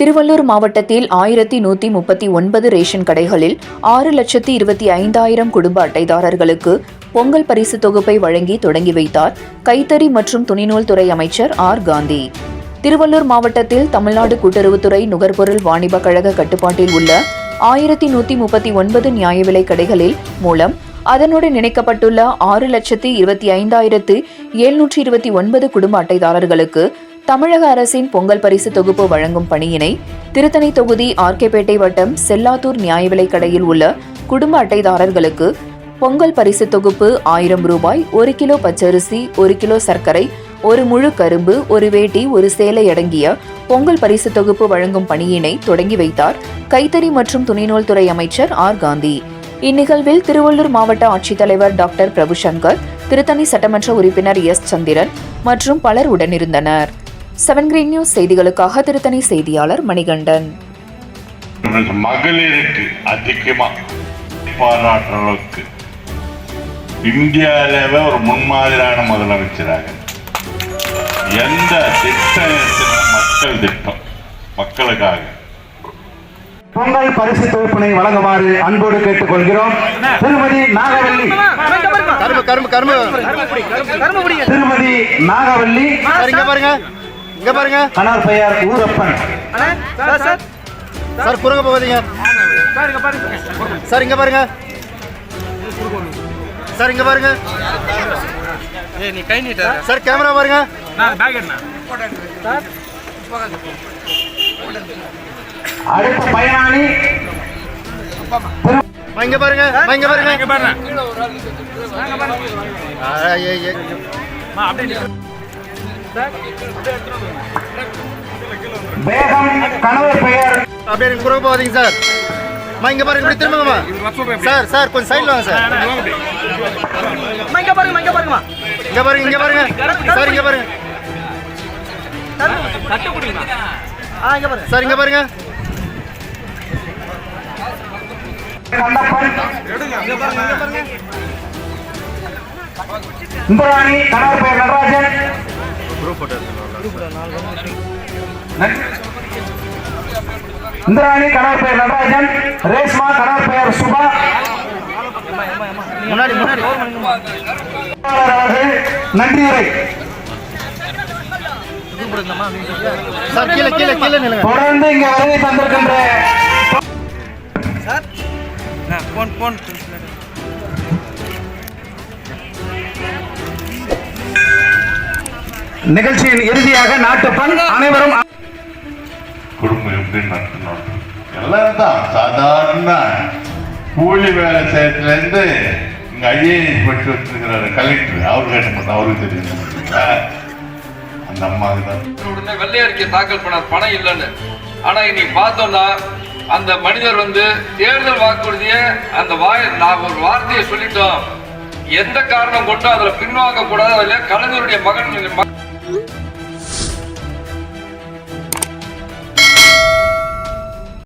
திருவள்ளூர் மாவட்டத்தில் ஆயிரத்தி நூத்தி முப்பத்தி ஒன்பது ரேஷன் கடைகளில் ஆறு லட்சத்தி இருபத்தி ஐந்தாயிரம் குடும்ப அட்டைதாரர்களுக்கு பொங்கல் பரிசு தொகுப்பை வழங்கி தொடங்கி வைத்தார் கைத்தறி மற்றும் துணிநூல் துறை அமைச்சர் ஆர் காந்தி. திருவள்ளூர் மாவட்டத்தில் தமிழ்நாடு கூட்டுறவுத்துறை நுகர்பொருள் வாணிப கழக கட்டுப்பாட்டில் உள்ள ஆயிரத்தி நூத்தி முப்பத்தி ஒன்பது நியாய விலை கடைகளில் மூலம் அதனுடன் இணைக்கப்பட்டுள்ள ஆறு லட்சத்தி இருபத்தி ஐந்தாயிரத்து எழுநூற்றி இருபத்தி ஒன்பது குடும்ப அட்டைதாரர்களுக்கு தமிழக அரசின் பொங்கல் பரிசு தொகுப்பு வழங்கும் பணியினை திருத்தணி தொகுதி ஆர்கேபேட்டை வட்டம் செல்லாத்தூர் நியாய விலைக் கடையில் உள்ள குடும்ப அட்டைதாரர்களுக்கு பொங்கல் பரிசு தொகுப்பு ஆயிரம் ரூபாய் ஒரு கிலோ பச்சரிசி ஒரு கிலோ சர்க்கரை ஒரு முழு கரும்பு ஒரு வேட்டி ஒரு சேலை அடங்கிய பொங்கல் பரிசு தொகுப்பு வழங்கும் பணியினை தொடங்கி வைத்தார் கைத்தறி மற்றும் துணிநூல் துறை அமைச்சர் ஆர். காந்தி. இந்நிகழ்வில் திருவள்ளூர் மாவட்ட ஆட்சித்தலைவர் டாக்டர் பிரபுசங்கர் திருத்தணி சட்டமன்ற உறுப்பினர் எஸ். சந்திரன் மற்றும் பலர் உடனிருந்தனர். செவன் கிரீன் நியூஸ் செய்திகளுக்காக திருத்தணி செய்தியாளர் மணிகண்டன். மகளிருக்கு அதிகமா பாராட்டுற அளவுக்கு ஒரு முன்மாதிரியான முதலமைச்சராக. எந்த திட்டம் மக்கள் திட்டம் மக்களுக்காக. பொங்கல் பரிசு தொகுப்பினை வழங்குமாறு அன்போடு கேட்டுக்கொள்கிறோம். திருமதி நாகவல்லி. திருமதி நாகவல்லி. பாருங்க. இங்க பாருங்க. கணவர் பெயர் ஊரப்பன். சார் குறுங்க போகாதீங்க. சார் இங்க பாருங்க சார். இங்க பாருங்க. ஏய் நீ கை நீட்ட. சார் கேமரா பாருங்க. நான் பேக் என்ன அடுத்த பயனாளி. இங்க பாருங்க. இங்க பாருங்க. இங்க பாருங்க அப்படியே அப்படியே குறுங்க போகாதீங்க சார். அம்மா, இங்க பாருங்க இப்படி திரும்புங்கம்மா சார் சார் கொஞ்சம் சைடுல வாங்க சார். வாங்க அப்படி. இங்க பாருங்க இங்க பாருங்க இங்க பாருங்க. சார் இங்க பாருங்க. சார் இங்க பாருங்க. இந்திராணி கணவர் பெயர் நடராஜன். இந்திராணி கணவர் பெயர் நடராஜன் ரேஷ்மா கணவர் பெயர் சுபா. முன்னாடி முன்னாடி. நன்றி உரை தொடர்ந்து இங்க வருகை தந்திருக்கின்ற நிகழ்ச்சியின் இறுதியாக நாட்டுப்பண் அனைவரும் குடும்பம் எப்படி நடத்தணும் எல்லாரும் தான். சாதாரண கூலி வேலை செய்யறதுல இருந்து இங்க ஐஏஎஸ் படிச்சு வச்சிருக்கிறாரு கலெக்டர். அவரு கேட்ட மாட்டோம் அவருக்கு தெரியும். அந்த அம்மாவுக்கு தான். உடனே வெள்ளை அறிக்கை தாக்கல் பண்ணார். பணம் இல்லைன்னு. ஆனா இன்னைக்கு பார்த்தோம்னா அந்த மனிதர் வந்து தேர்தல் வாக்குறுதிய அந்த வாய நான் ஒரு வார்த்தையை சொல்லிட்டோம். எந்த காரணம் கொண்டும் அதுல பின்வாங்க கூடாது அதுல கலைஞருடைய மகன் Mm-hmm.